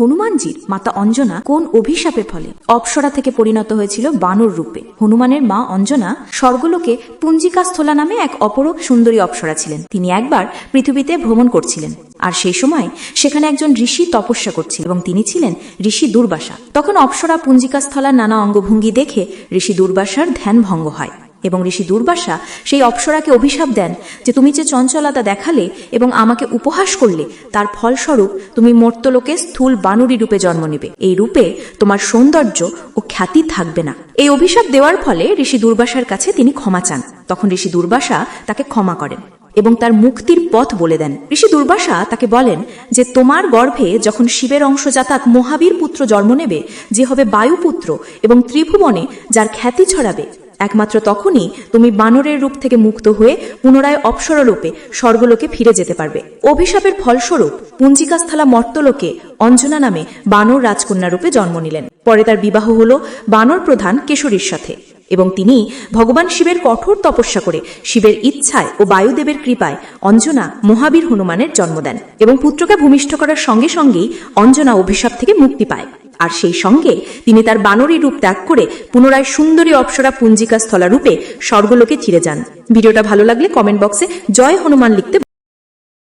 হনুমানজির মাতা অঞ্জনা কোন অভিশাপের ফলে অপ্সরা থেকে পরিণত হয়েছিল বানর রূপে। হনুমানের মা অঞ্জনা স্বর্গলোকে পুঞ্জিকাস্থলা নামে এক অপরূপ সুন্দরী অপ্সরা ছিলেন। তিনি একবার পৃথিবীতে ভ্রমণ করছিলেন আর সেই সময় সেখানে একজন ঋষি তপস্যা করছিল এবং তিনি ছিলেন ঋষি দুর্বাসা। তখন অপ্সরা পুঞ্জিকাস্থলার নানা অঙ্গভঙ্গি দেখে ঋষি দুর্বাসার ধ্যান ভঙ্গ হয়। এবং ঋষি দুর্বাসা সেই অপ্সরাকে অভিশাপ দেন যে তুমি যে চঞ্চলতা দেখালে এবং আমাকে উপহাস করলে, তার ফলস্বরূপ তুমি মর্তলোকে স্থূল বানুরি রূপে জন্ম নেবে। এই রূপে তোমার সৌন্দর্য ও খ্যাতি থাকবে না। এই অভিশাপ দেওয়ার ফলে ঋষি দুর্বাসার কাছে তিনি ক্ষমা চান। তখন ঋষি দুর্বাসা তাকে ক্ষমা করেন এবং তার মুক্তির পথ বলে দেন। ঋষি দুর্বাসা তাকে বলেন যে, তোমার গর্ভে যখন শিবের অংশজাতাক মহাবীর পুত্র জন্ম নেবে, যে হবে বায়ুপুত্র এবং ত্রিভুবনে যার খ্যাতি ছড়াবে একমাত্র তখনই তুমি বানরের রূপ থেকে মুক্ত হয়ে পুনরায় অপসররূপে স্বর্গলোকে ফিরে যেতে পারবে। অভিশাপের ফলস্বরূপ পুঞ্জিকাস্থলা মর্তলোকে অঞ্জনা নামে বানর রাজকন্যা রূপে জন্ম নিলেন। পরে তার বিবাহ হল বানর প্রধান কেশরীর সাথে এবং তিনি ভগবান শিবের কঠোর তপস্যা করে শিবের ইচ্ছায় ও বায়ুদেবের কৃপায় অঞ্জনা মহাবীর হনুমানের জন্ম দেন এবং পুত্রকে ভূমিষ্ঠ করার সঙ্গে সঙ্গেই অঞ্জনা অভিশাপ থেকে মুক্তি পায়। আর সেই সঙ্গে তিনি তার বানরী রূপ ত্যাগ করে পুনরায় সুন্দরী অপ্সরা পুঞ্জিকা স্থলারূপে স্বর্গলোকে ফিরে যান। ভিডিওটা ভালো লাগলে কমেন্ট বক্সে জয় হনুমান লিখতে